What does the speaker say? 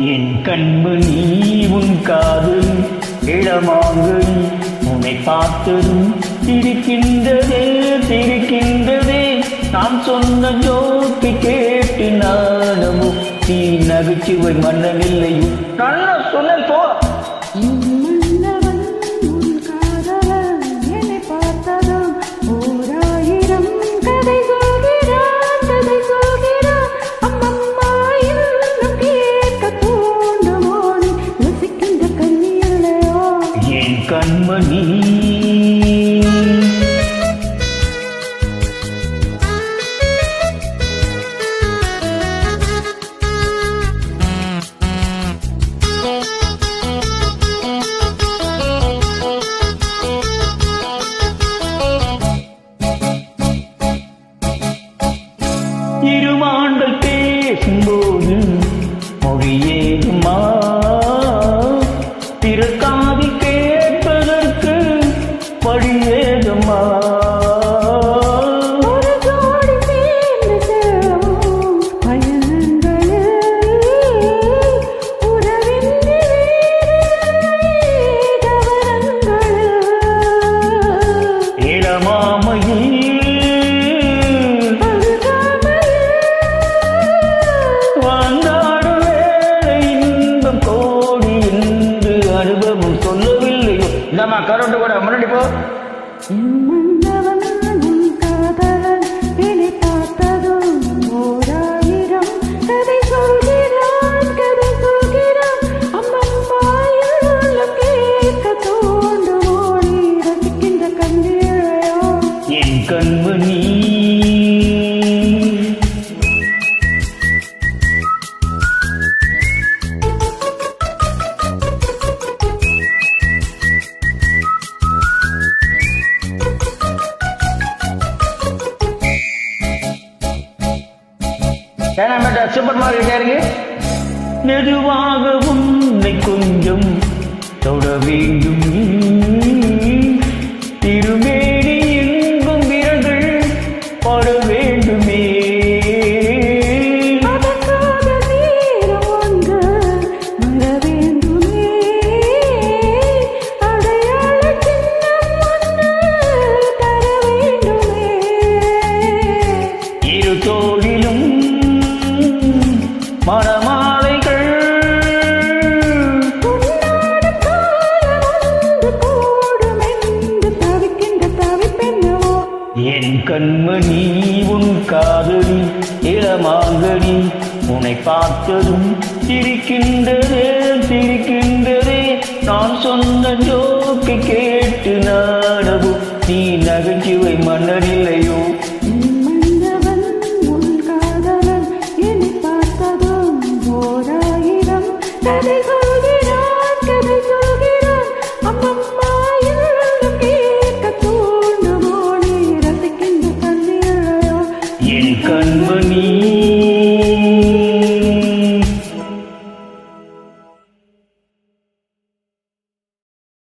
என் கண்பு நீ உன் காதல் இளமாங்கல் உன்னை பார்த்ததும் சிரிக்கின்றதே சிரிக்கின்றதே. நான் சொன்ன ஜோக்கை கேட்டு நானமும் நீ நகைச்சுவை மன்னனில்லையும் நல்லா சொன்ன போ. ഇരുമാണ്ടൽ മൊഴിയേ മാ కరెంటు కూడా మునండిపో ஏன்னா சூப்பர் மார்க்கெட் இருக்கு மெதுவாக உன்னை கொஞ்சம் தொட வேண்டும். கண்மணி உன் காதலி இளமாங்கடி உன்னை பார்த்ததும் சிரிக்கின்றதே சிரிக்கின்றதே. நான் சொன்ன ஜோக்கு கேட்டு நாடவும்